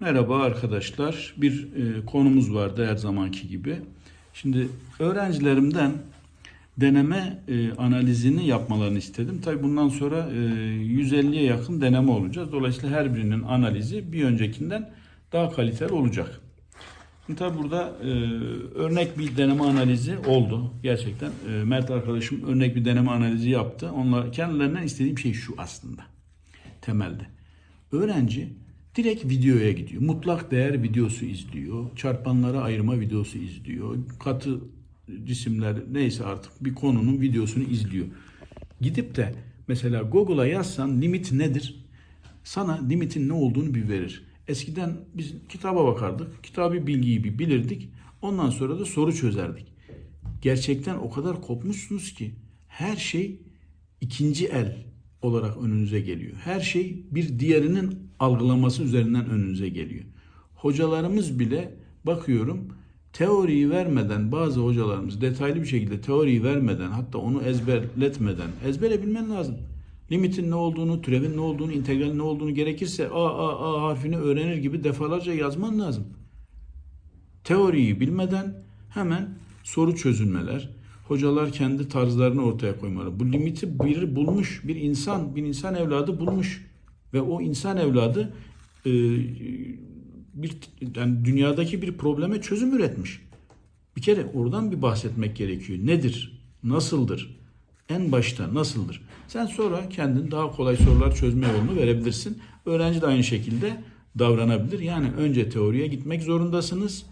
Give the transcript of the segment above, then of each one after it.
Merhaba arkadaşlar. Bir e, konumuz vardı her zamanki gibi. Şimdi öğrencilerimden deneme e, analizini yapmalarını istedim. Tabii bundan sonra e, 150'ye yakın deneme olacağız. Dolayısıyla her birinin analizi bir öncekinden daha kaliteli olacak. Şimdi tabii burada e, örnek bir deneme analizi oldu. Gerçekten e, Mert arkadaşım örnek bir deneme analizi yaptı. Onlar kendilerinden istediğim şey şu aslında. Temelde. Öğrenci direkt videoya gidiyor. Mutlak değer videosu izliyor. Çarpanlara ayırma videosu izliyor. Katı cisimler neyse artık bir konunun videosunu izliyor. Gidip de mesela Google'a yazsan limit nedir? Sana limitin ne olduğunu bir verir. Eskiden biz kitaba bakardık. Kitabı bilgiyi bir bilirdik. Ondan sonra da soru çözerdik. Gerçekten o kadar kopmuşsunuz ki her şey ikinci el olarak önünüze geliyor. Her şey bir diğerinin algılaması üzerinden önünüze geliyor. Hocalarımız bile bakıyorum teoriyi vermeden bazı hocalarımız detaylı bir şekilde teoriyi vermeden hatta onu ezberletmeden ezbere bilmen lazım. Limitin ne olduğunu, türevin ne olduğunu, integralin ne olduğunu gerekirse A, A, A harfini öğrenir gibi defalarca yazman lazım. Teoriyi bilmeden hemen soru çözülmeler, hocalar kendi tarzlarını ortaya koymalı. Bu limiti bir bulmuş bir insan, bir insan evladı bulmuş ve o insan evladı e, bir yani dünyadaki bir probleme çözüm üretmiş. Bir kere oradan bir bahsetmek gerekiyor. Nedir? Nasıldır? En başta nasıldır? Sen sonra kendin daha kolay sorular çözme yolunu verebilirsin. Öğrenci de aynı şekilde davranabilir. Yani önce teoriye gitmek zorundasınız.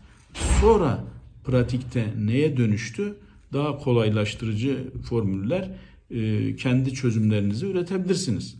Sonra pratikte neye dönüştü? Daha kolaylaştırıcı formüller e, kendi çözümlerinizi üretebilirsiniz.